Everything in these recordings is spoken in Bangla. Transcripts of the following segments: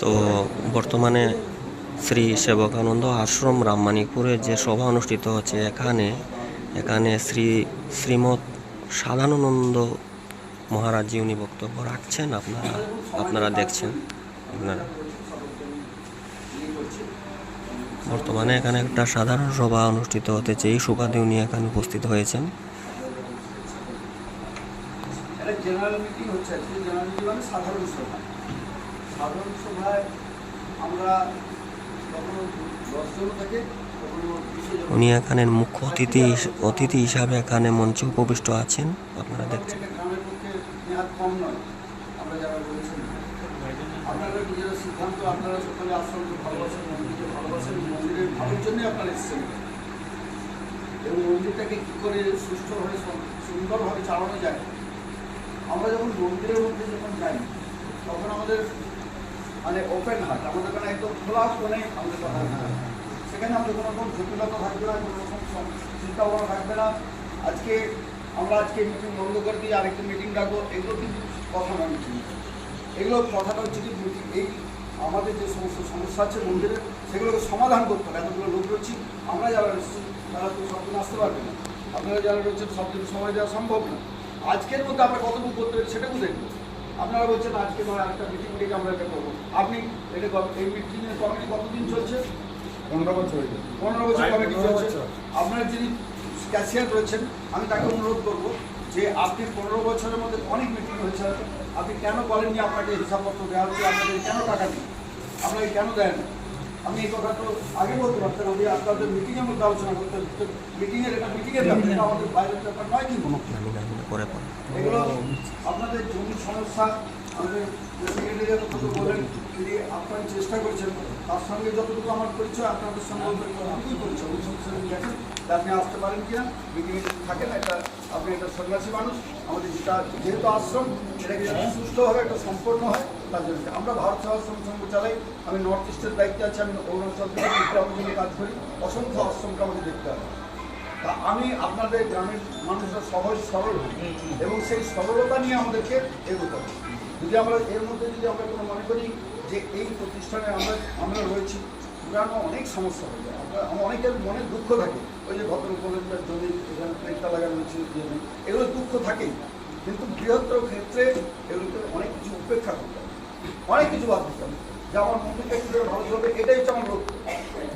তো বর্তমানে শ্রী সেবকানন্দ আশ্রম রামমানিকপুরে যে সভা অনুষ্ঠিত হচ্ছে এখানে এখানে শ্রী শ্রীমৎ সাদানন্দ মহারাজ উনি বক্তব্য রাখছেন, আপনারা আপনারা দেখছেন, আপনারা। বর্তমানে এখানে একটা সাধারণ সভা অনুষ্ঠিত হতেছে, এই সুবাদে উনি এখানে উপস্থিত হয়েছেন। মানে সাধারণ সভা। সাধারণ সভায় আমরা উনি এখানে মুখ্য অতিথি অতিথি হিসাবে এখানে মঞ্চে উপবিষ্ট আছেন আপনারা দেখছেন। একটা গ্রামের পক্ষে নেহাত কম নয় আমরা যারা রয়েছেন আপনারা নিজেরা সিদ্ধান্ত আপনারা সকলে আশ্রমকে ভালোবাসেন মন্দিরকে ভালোবাসেন মন্দিরের ভালোর জন্যই আপনারা এসেছেন। এবং মন্দিরটাকে কী করে সুষ্ঠুভাবে সুন্দরভাবে চালানো যায়? আমরা যখন মন্দিরের মধ্যে যখন যাই তখন আমাদের মানে ওপেন হার্ট আমাদের ওখানে একদম খোলা কোণে আমাদের কথা হয়। সেখানে আমাদের কোনো রকম জটিলতা থাকবে না, কোনো রকম চিন্তা ভাবনা থাকবে না। আজকে আমরা আজকে মিটিং বন্ধ করে দিয়ে আরেকটা মিটিং ডাকবো, এগুলো কিন্তু কথা নয় মিটিং এগুলো কথাটা হচ্ছে কি মিটিং এই আমাদের যে সমস্ত সমস্যা আছে মন্দিরে, সেগুলোকে সমাধান করতে হবে। এতগুলো লোক রয়েছি, আমরা যারা এসেছি তারা তো সবদিন আসতে পারবে না। আপনারা যারা রয়েছেন সবদিন সময় দেওয়া সম্ভব না। আজকের মধ্যে আমরা কতটুকু করতে পারি সেটা দেখব। আপনারা বলছেন আজকে ধর একটা মিটিং ডেকে আমরা এটা করব। আপনি এটা এই মিটিংয়ের কমিটি কতদিন চলছে? পনেরো বছর হয়ে পনেরো বছর কমিটি পনেরো চলছে। বছর। আপনার যিনি ক্যাশিয়ার রয়েছেন আমি তাকে অনুরোধ করব যে আপনি পনেরো বছরের মধ্যে অনেক মিটিং হয়েছে। আপনি কেন বলেননি আপনাকে হিসাবপত্র দেওয়া হচ্ছে আপনাদের কেন টাকা দিন আপনাকে কেন দেন না? আমি এই কথা তো আগে বলতে পারতাম আমি আপনাদের মিটিংয়ের মধ্যে আলোচনা করতাম। মিটিংয়ের এটা মিটিংয়ের ব্যাপার আমাদের বাইরের ব্যাপার নয় কিন্তু। এগুলো আপনাদের জমি সমস্যা আমাদের সেক্রেটারি কথা বলেন তিনি আপনার চেষ্টা করছেন তার সঙ্গে যতটুকু আমার পরিচয় আপনাদের সঙ্গে পরিচয়? আপনি আসতে পারেন কিনা? মিটিংয়ে যদি থাকেন একটা আপনি একটা সন্ন্যাসী মানুষ আমাদের যেটা যেহেতু আশ্রম যাতে সুস্থভাবে একটা সম্পন্ন হয় তার জন্য। আমরা ভারত সেবাশ্রম সংঘ চালাই আমি নর্থ ইস্টের দায়িত্বে আছি আমি অরুণাচল থেকে কাজ করি অসংখ্য আশ্রমকে আমাকে দেখতে হবে। তা আমি আপনাদের গ্রামের মানুষরা সহজ সরল এবং সেই সরলতা নিয়ে আমাদেরকে এগোতে হবে। যদি আমরা এর মধ্যে যদি আমরা কোনো মনে করি যে এই প্রতিষ্ঠানে আমরা আমরা রয়েছি পুরানো অনেক সমস্যা হয়ে যায়। আমরা অনেকের মনে দুঃখ থাকে। ওই যে ভদ্র যে যদি এখানে প্লেটটা লাগানো হচ্ছে এগুলো দুঃখ থাকেই। কিন্তু বৃহত্তর ক্ষেত্রে এগুলোকে অনেক কিছু উপেক্ষা করতে হবে অনেক কিছু বাদ দিতে হবে যে আমার মন্দিরটা কী করে ভালো চলবে, এটাই হচ্ছে আমার লক্ষ্য।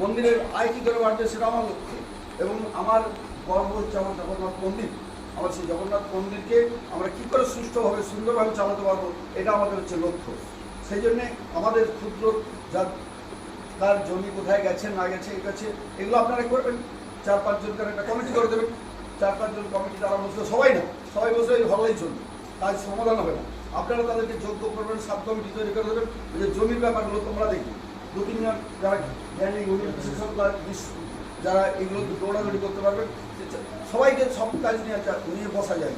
মন্দিরের আয় কী করে বাড়বে সেটা আমার লক্ষ্য। এবং আমার গর্ব হচ্ছে আমার জগন্নাথ মন্দির আমার সেই জগন্নাথ মন্দিরকে আমরা কী করে সুষ্ঠুভাবে, সুন্দরভাবে চালাতে পারব, এটা আমাদের হচ্ছে লক্ষ্য। সেই জন্যে আমাদের ক্ষুদ্র যা কার জমি কোথায় গেছে, না গেছে এই গেছে, এগুলো আপনারা করবেন। চার পাঁচজনকার একটা কমিটি করে দেবেন। চার পাঁচজন কমিটি তারা বসলে সবাই না, সবাই বসলে এই ভালোই চলবে কাজ সমাধান হবে না। আপনারা তাদেরকে যোগ্য করবেন, সাব কমিটি তৈরি করে দেবেন, যে জমির ব্যাপারগুলো তোমরা দেখবে। দু তিনজন যারা জ্ঞানী বিশেষজ্ঞ বিশ- যারা এগুলো দৌড়াদৌড়ি করতে পারবে সবাইকে সব কাজ নিয়ে নিয়ে বসা যায়।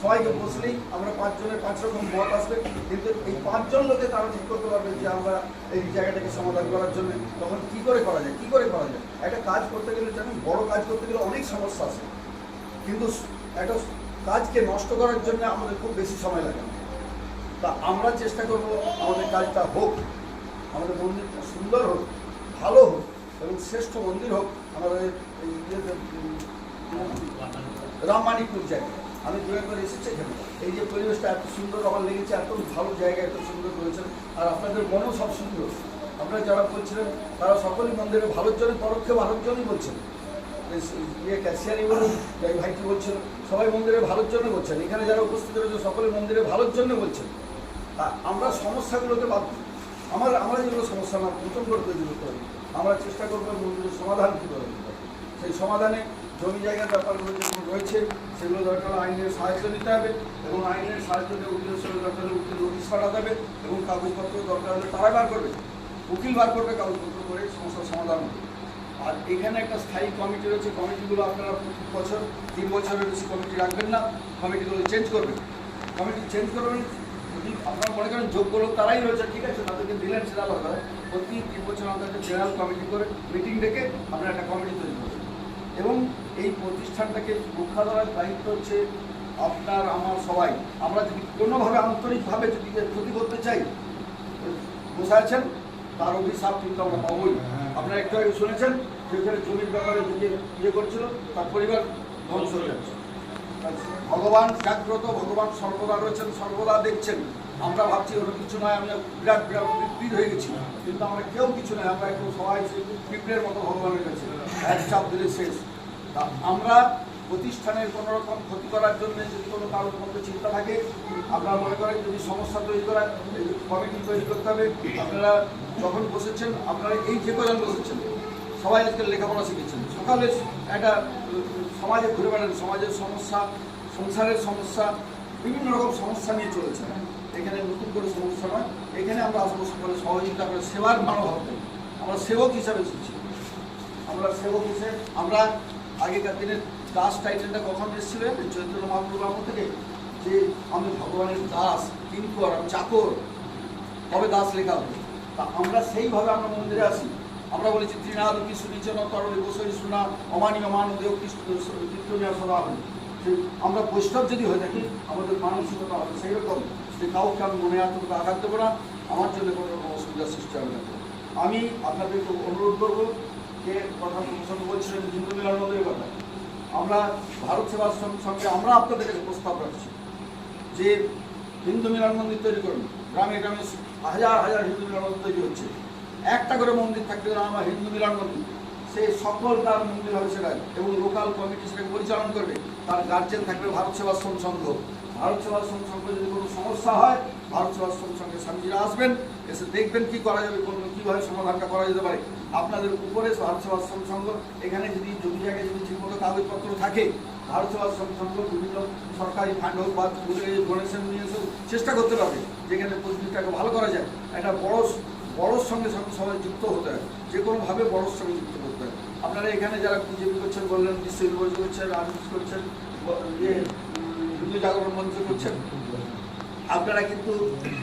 সবাইকে বসলেই আমরা পাঁচজনের, পাঁচ রকম মত আসবে। কিন্তু এই পাঁচজন লোকে তারা ঠিক করতে পারবে যে আমরা এই জায়গাটাকে সমাধান করার জন্য তখন কি করে করা যায়, কি করে করা যায়? একটা কাজ করতে গেলে জানেন, বড় কাজ করতে গেলে অনেক সমস্যা আছে। কিন্তু একটা কাজকে নষ্ট করার জন্য আমাদের খুব বেশি সময় লাগে। তা আমরা চেষ্টা করব আমাদের কাজটা হোক, আমাদের মন্দিরটা সুন্দর হোক, ভালো হোক এবং শ্রেষ্ঠ মন্দির হোক আমাদের এই রামমানিকপুর জায়গায় আমি দু একবার এসেছি এখানে। এই যে পরিবেশটা এত সুন্দর আমার লেগেছে, এত ভালো জায়গা, এত সুন্দর করেছেন। আর আপনাদের মনও সব সুন্দর। আপনারা যারা বলছিলেন, তারা সকলেই মন্দিরের ভালোর জন্য পরোক্ষে ভালোর জন্যই বলছেন। ইয়ে ক্যাশিয়ারই বলুন, যাই ভাইটি বলছেন, সবাই মন্দিরে ভালোর জন্য বলছেন। এখানে যারা উপস্থিত রয়েছে, সকলে মন্দিরে ভালোর জন্য বলছেন। আমরা সমস্যাগুলোকে বাদ। আমার, আমরা যেগুলো সমস্যা না নতুন করে তৈরি করতে আমরা চেষ্টা করব মন্দিরের সমাধান কী করে সেই সমাধানে জমি জায়গার ব্যাপারগুলো যেগুলো রয়েছে, সেগুলো দরকার আইনের সাহায্য নিতে হবে এবং আইনের সাহায্য নিয়ে উকিলের সঙ্গে দরকার উকিল নোটিশ পাঠাতে হবে এবং কাগজপত্র দরকার হলে তারা বার করবে। উকিল বার করবে, কাগজপত্র করে সমস্যার সমাধান হবে। আর এখানে একটা স্থায়ী কমিটি রয়েছে, কমিটিগুলো আপনারা প্রতি বছর, তিন বছরের বেশি কমিটি রাখবেন না, কমিটিগুলো চেঞ্জ করবেন। কমিটি চেঞ্জ করবেন আপনারা মনে করেন যোগ্য লোক তারাই রয়েছে, ঠিক আছে, তাদেরকে দিলেন, সেটা আলাদা। প্রতি তিন বছর আমাদের জেনারেল কমিটি করে মিটিং ডেকে আপনারা একটা কমিটি তৈরি করবেন এবং এই প্রতিষ্ঠানটাকে রক্ষা দেওয়ার দায়িত্ব হচ্ছে আপনার, আমার, সবাই। আমরা যদি কোনোভাবে আন্তরিকভাবে যদি ক্ষতি করতে চাই, বসে আছেন, তার অভিশাপ কিন্তু আমরা পাবই। আপনারা একটু আগে শুনেছেন যেখানে জমির ব্যাপারে যে ইয়ে করছিল, তার পরিবার ধ্বংস হয়ে যাচ্ছে। ভগবান জাগ্রত, ভগবান সর্বদা রয়েছেন, সর্বদা দেখছেন। আমরা ভাবছি ওটা কিছু নয়, আমরা বিরাট বিরাট বিপরীত হয়ে গেছি। কিন্তু আমরা কেউ কিছু নয়, আমরা একটু সবাই পিঁপড়ের মতো ভগবানের কাছে। এক চাপ দিলে শেষ। তা আমরা প্রতিষ্ঠানের কোনো রকম ক্ষতি করার জন্য যদি কোনো কারোর মধ্যে চিন্তা থাকে, আপনারা মনে করেন যদি সমস্যা তৈরি করার কমিটি তৈরি করতে হবে, আপনারা যখন বসেছেন, আপনারা এই যে কজন বসেছেন, সবাই আজকে লেখাপড়া শিখেছেন। সকালে একটা, সমাজে ঘুরে বেড়ান, সমাজের সমস্যা, সংসারের সমস্যা, বিভিন্ন রকম সমস্যা নিয়ে চলেছে। এখানে নতুন করে সমস্যা নয়। এখানে আমরা আশেপাশে করে সহযোগিতা করে, সেবার মানব হবে আমরা সেবক হিসাবে এসেছি আমরা সেবক হিসেবে, আমরা আগেকার দিনের দাস টাইটেলটা কখন এসেছিল চৈতন্য মহাপ্রভু ব্রাহ্মণ থেকে। যে আমি ভগবানের দাস, কিঙ্কর, আমি চাকর, কবে দাস লেখা হবে? তা আমরা সেইভাবে আমরা মন্দিরে আসি। আমরা বলেছি তৃণাদ কি সুনিচন তরণী বসই শোনা অমানীয় মান দেহ কীর্তনীয় সদা আমরা বৈষ্ণব যদি হয়ে থাকি, আমাদের মানসিকতা হবে সেই রকম যে কাউকে আমি মনে এতটুকু আঘাত দেবো না, আমার জন্য কোনো রকম অসুবিধার সৃষ্টি হবে না। আমি আপনাদের একটু অনুরোধ করব যে কথা প্রসঙ্গ বলছিলেন, হিন্দু মিলন মন্দিরের কথা। আমরা ভারত সেবাশ্রম সঙ্গে আমরা আপনাদের কাছে প্রস্তাব রাখছি যে হিন্দু মিলন মন্দির তৈরি করুন। গ্রামে গ্রামে হাজার হাজার হিন্দু মিলন মন্দির তৈরি হচ্ছে। একটা করে মন্দির থাকবে যেন আমার হিন্দু মিলন মন্দির সে সকল তার মন্দির হবে সেটা এবং লোকাল কমিটি সেটাকে পরিচালনা করবে। তার গার্জেন থাকবে ভারত সেবাশ্রম সংঘ। ভারত সেবাশ্রম সংঘে যদি কোনো সমস্যা হয়, ভারত সেবাশ্রম সংঘে স্বামীজিরা আসবেন, এসে দেখবেন কি করা যাবে, কোন কীভাবে সমাধানটা করা যেতে পারে। আপনাদের উপরে ভারত সেবাশ্রম সংঘ, এখানে যদি জমি জায়গায় যদি ঠিকমতো কাগজপত্র থাকে, ভারত সেবাশ্রম সংঘ বিভিন্ন সরকারি ফান্ড হোক বা ডোনেশন নিয়ে চেষ্টা করতে পারবে, যেখানে পরিস্থিতিটাকে ভালো করা যায়। একটা বড় বড়োর সঙ্গে সঙ্গে সবাই যুক্ত হতে হয়। যে কোনোভাবে বড়োর সঙ্গে যুক্ত করতে হয়। আপনারা এখানে যারা বিজেপি করছেন বললেন বিশ্ব বিভাজন করছেন রাজনীতি করছেন ইয়ে হিন্দু জাগরণ মঞ্চ করছেন। আপনারা কিন্তু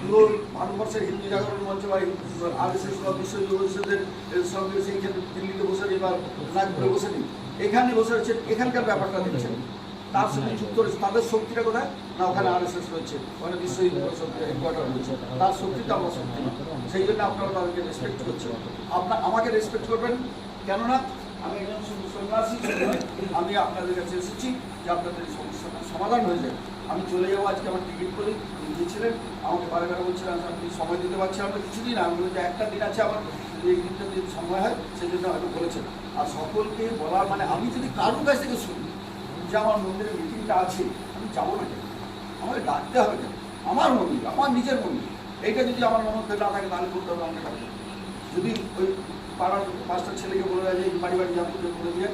পুরো ভারতবর্ষের হিন্দু জাগরণ মঞ্চ বা আর এস এস বা বিশ্ব পরিষদের সঙ্গে সেইখানে দিল্লিতে বসে নেই বা নাগপুরে বসে নেই এখানে বসে রয়েছেন এখানকার ব্যাপারটা দেখছেন। তার সঙ্গে যুক্ত রয়েছে। তাদের শক্তিটা কোথায়? না, ওখানে আর এস এস রয়েছে। ওখানে বিশ্ব হেডকোয়ার্টার রয়েছে। তার শক্তিটা আমরা শক্তি সেই জন্য আপনারা তাদেরকে রেসপেক্ট করছেন। আপনার আমাকে রেসপেক্ট করবেন। কেননা আমি একজন সন্ন্যাসী আমি আপনাদের কাছে এসেছি যে আপনাদের সমস্যাটা সমাধান হয়ে যায় আমি চলে যাব আজকে, আমার টিকিট করে দিয়েছিলেন আমাকে বারে বারে বলছিলেন আপনি সময় দিতে পারছেন আমরা কিছুদিন আমি বলছি যে, একটা দিন আছে আমার এই দিনটা যদি সময় হয় সেই জন্য হয়তো বলেছেন। আর সকলকে বলার মানে আমি যদি কারোর কাছ থেকে শুনি যে আমার মন্দিরে মিটিংটা আছে, আমি যাব না কেন? আমাকে ডাকতে হবে কেন? আমার মন্দির, আমার নিজের মন্দির। এইটা যদি আমার মনে না থাকে, তাহলে বলতে হবে আমাকে যদি ওই পাড়ার পাঁচটা ছেলেকে বলে দেয় যে বাড়ি বাড়ি যাব বলে দিয়ে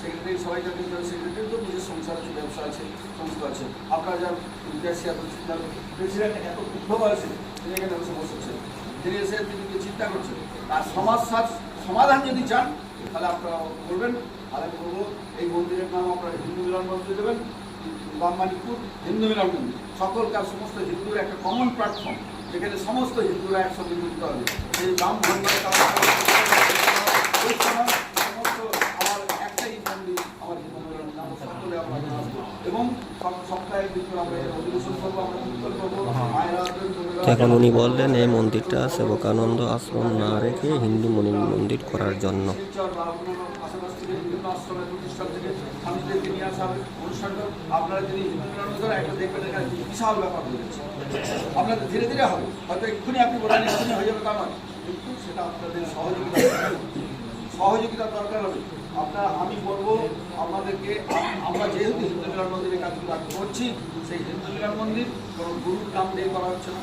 সেক্রেটারি সবাই যাতে সেক্রেটারি তো নিজের সংসার আছে, ব্যবসা আছে, সমস্ত আছে। আপনারা যার ক্যাশিয়ার প্রেসিডেন্ট এত উদ্ভব আছে, তিনি এখানে বসে বসেছেন। তিনি এসে তিনি চিন্তা করছেন? আর সমস্যার সমাধান যদি চান, তাহলে আপনারা বলবেন তাহলে বলব এই মন্দিরের নাম আপনারা হিন্দু মিলন মন্দির দেবেন বামমানিকপুর হিন্দু মিলন মন্দির। সকলকার সমস্ত হিন্দুর একটা কমন প্ল্যাটফর্ম যেখানে সমস্ত হিন্দুরা একসঙ্গে যুক্ত হবে। সেই রাম ভগবান সমস্ত আমার একটাই মন্দির আমার হিন্দু মিলন আমরা সকলে আমরা এবং সপ্তাহে কিন্তু আমরা অধিবেশন করব আমরা কীর্তন করব। মায়েরা এখন উনি বললেন এই মন্দিরটা সেবকানন্দ আশ্রম না রেখে হিন্দু মনি মন্দির করার জন্য। থেকে বিভিন্ন আশ্রমের প্রতিষ্ঠান থেকে স্বামীদেরকে নিয়ে আসা হবে অনুষ্ঠানটা। আপনারা যদি হিন্দু মিলন করে একটা দেখবেন এখানে বিশাল ব্যাপার হয়ে আপনাদের ধীরে ধীরে হবে। হয়তো এক্ষুনি আপনি বলেন এক্ষুনি হয়ে যাবে তা নয়। কিন্তু সেটা আপনাদের সহযোগিতা সহযোগিতার দরকার হবে। আপনার, আমি বলব, আপনাদেরকে, আমরা যেহেতু হিন্দু মিলন মন্দিরের কাজগুলো এখন করছি, সেই হিন্দু মিলন মন্দির কোনো গুরুর নাম দিয়ে করা হচ্ছে না।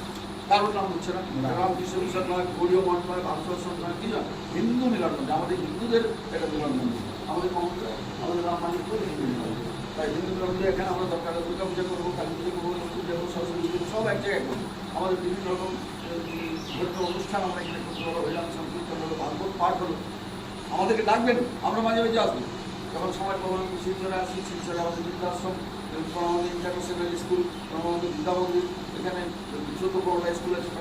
কারোর নাম হচ্ছে না। রামকৃষ্ণ মিশন নয় গৌরীয় মঠ নয় ভারতবর্ষণ নয় কি নয় হিন্দু মিলন আমাদের হিন্দুদের একটা মিলন আমাদের কমন- আমাদের রাম হিন্দু মিলন তাই হিন্দু মিলন এখানে আমরা দরকার দুর্গা পূজা করব কালী পুজো করব লক্ষ্মী পূজা করব সরস্বতী পুজো সব এক জায়গায় করব। আমাদের বিভিন্ন রকম ধর্মীয় অনুষ্ঠান আমরা এখানে করতে পারব হরিনাম সংকীর্তন হলো ভাগবত পাঠ হলো আমাদেরকে ডাকবেন আমরা মাঝে মাঝে আসব। যখন সময় পাবো শিলচরে আসি শিলচরে আমাদের বৃদ্ধাশ্রম আমাদের ইন্টারন্যাশনাল স্কুল আমাদের বিদ্যা মন্দির এখানে ছোটো বড় স্কুল আছে।